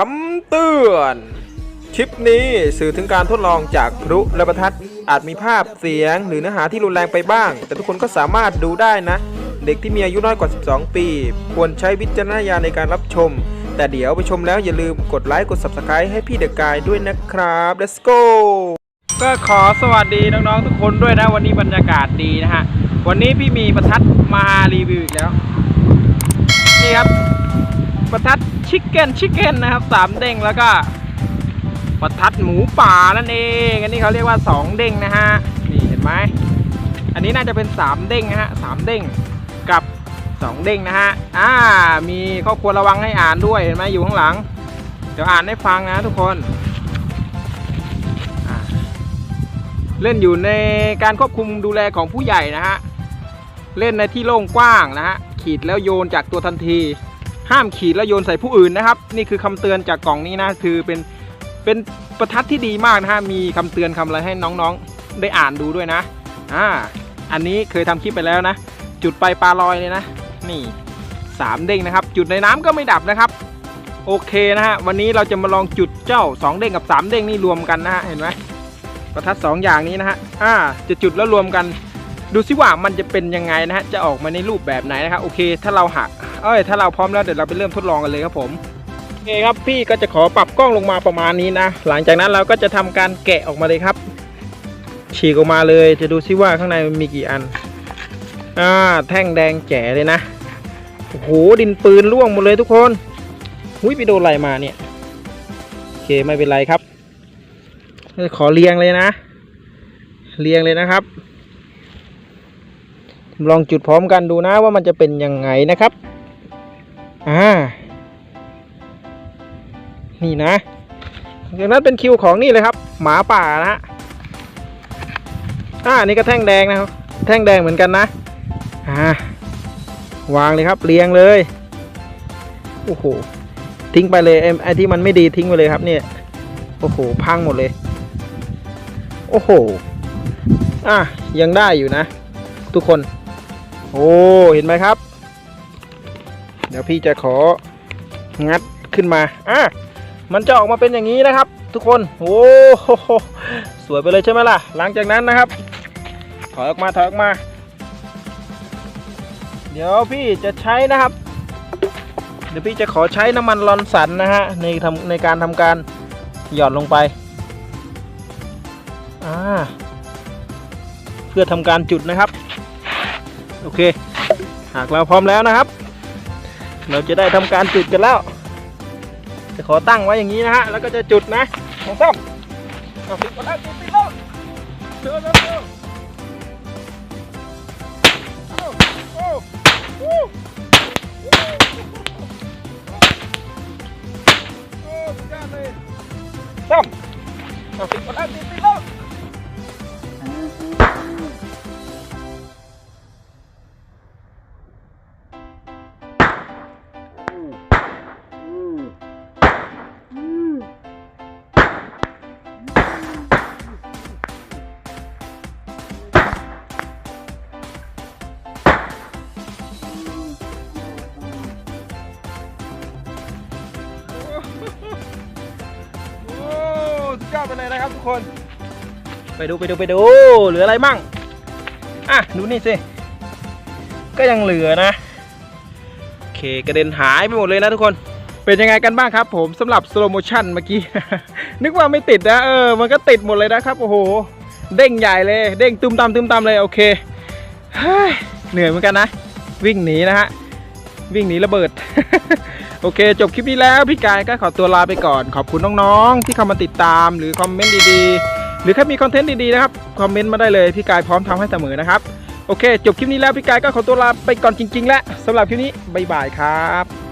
คำเตือน คลิปนี้สื่อถึงการทดลองจากพลุและประทัดอาจมีภาพเสียงหรือเนื้อหาที่รุนแรงไปบ้าง แต่ทุกคนก็สามารถดูได้นะ เด็กที่มีอายุน้อยกว่า 12 ปี ควรใช้วิจารณญาณในการรับชม แต่เดี๋ยวไปชมแล้วอย่าลืมกดไลค์กด Subscribe ให้พี่เดอะกายด้วยนะครับ let's go ก็ขอสวัสดีน้องๆทุกคนด้วยนะ วันนี้บรรยากาศดีนะฮะวันนี้พี่มีประทัดมารีวิวอีกแล้วนี่ครับ ประทัดชิคเก้นชิคเก้นนะครับสามเด้งแล้วก็ประทัดหมูป่านั่นเองอันนี้เขาเรียกว่าสองเด้งนะฮะนี่เห็นไหมอันนี้น่าจะเป็นสามเด้งนะฮะสามเด้งกับสองเด้งนะฮะอ่ามีข้อควรระวังให้อ่านด้วยเห็นไหมอยู่ข้างหลัง เดี๋ยวอ่านให้ฟังนะทุกคนเล่นอยู่ในการควบคุมดูแลของผู้ใหญ่นะฮะ เล่นในที่โล่งกว้างนะฮะ ขีดแล้วโยนจากตัวทันที ห้ามขีดแล้วโยนใส่ผู้อื่นนะครับ นี่คือคำเตือนจากกล่องนี้นะคือเป็นเป็นประทัดที่ดีมากนะฮะมีคำเตือนคำอะไรให้น้องๆได้อ่านดูด้วยนะอ่าอันนี้เคยทำคลิปไปแล้วนะ จุดไปปลาลอยเลยนะ นี่สามเด้งนะครับ จุดในน้ำก็ไม่ดับนะครับ โอเคนะฮะวันนี้เราจะมาลองจุดเจ้าสองเด้งกับสามเด้งนี่รวมกันนะฮะเห็นไหมประทัดสองอย่างนี้นะฮะอ่าจะจุดแล้วรวมกัน ดูซิว่ามันจะเป็นยังไงนะฮะจะออกมาในรูปแบบไหนนะครับโอเค ถ้าเราหัก เอ้ยถ้าเราพร้อมแล้วเดี๋ยวเราไปเริ่มทดลองกันเลยครับผมโอเคครับพี่ก็จะขอปรับกล้องลงมาประมาณนี้นะหลังจากนั้นเราก็จะทำการแกะออกมาเลยครับ ฉีกออกมาเลยจะดูซิว่าข้างในมันมีกี่อันอ่าแท่งแดงแจ๋เลยนะโอ้โหดินปืนร่วงหมดเลยทุกคนหุ้ยไปโดนอะไรมาเนี่ยโอเคไม่เป็นไรครับ ขอเรียงเลยนะเรียงเลยนะครับ ลองจุดพร้อมกันดูนะว่ามันจะเป็นยังไงนะครับ อ่า นี่นะจากนั้นเป็นคิวของนี่เลยครับ หมาป่านะฮะอ่านี่ก็แท่งแดงนะครับ แท่งแดงเหมือนกันนะ อ่าวางเลยครับ เรียงเลย โอ้โห ทิ้งไปเลยไอ้ที่มันไม่ดีทิ้งไปเลยครับเนี่ย โอ้โห พังหมดเลย โอ้โห อะ ยังได้อยู่นะ ทุกคน โอ้ เห็นไหมครับ ดี๋ยวพี่จะของัดขึ้นมาอะมันจะออกมาเป็นอย่างนี้นะครับ ทุกคนโอ้โหสวยไปเลยใช่ไหมล่ะ หลังจากนั้นนะครับ ถอยออกมาถอยออกมา เดี๋ยวพี่จะใช้นะครับ เดี๋ยวพี่จะขอใช้น้ำมันลอนสันนะฮะในทำในการทำการหย่อนลงไปอ่าเพื่อทำการจุดนะครับ โอเค หากเราพร้อมแล้วนะครับ เราจะได้ทำการจุดกันแล้ว จะขอตั้งไว้อย่างนี้นะฮะ แล้วก็จะจุดนะสองสามเอาติดก่อนนะติดติดแล้วเร็วเร็วเร็วเอาโอ้อ้โอ้สุดยอดเลยสามเอาติดก่อนนะติดติดแล้ว ยอดไปเลยนะครับทุกคน ไปดูไปดูไปดูเหลืออะไรมั่งอะดูนี่สิก็ยังเหลือนะโอเคกระเด็นหายไปหมดเลยนะทุกคนเป็นยังไงกันบ้างครับผมสำหรับสโลโมชั่นเมื่อกี้ นึกว่าไม่ติดนะเออมันก็ติดหมดเลยนะครับโอ้โห เด้งใหญ่เลย เด้งตุ้มตามตุ้มตามเลยโอเคเฮ้ยเหนื่อยเหมือนกันนะ วิ่งหนีนะฮะวิ่งหนีระเบิด โอเค จบคลิปนี้แล้วพี่กายก็ขอตัวลาไปก่อน ขอบคุณน้องๆ ที่เข้ามาติดตามหรือคอมเมนต์ดีๆ หรือถ้ามีคอนเทนต์ดีๆนะครับคอมเมนต์มาได้เลยพี่กายพร้อมทำให้เสมอนะครับโอเค จบคลิปนี้แล้วพี่กายก็ขอตัวลาไปก่อนจริงๆ แล้วสำหรับคลิปนี้บ๊ายบายครับ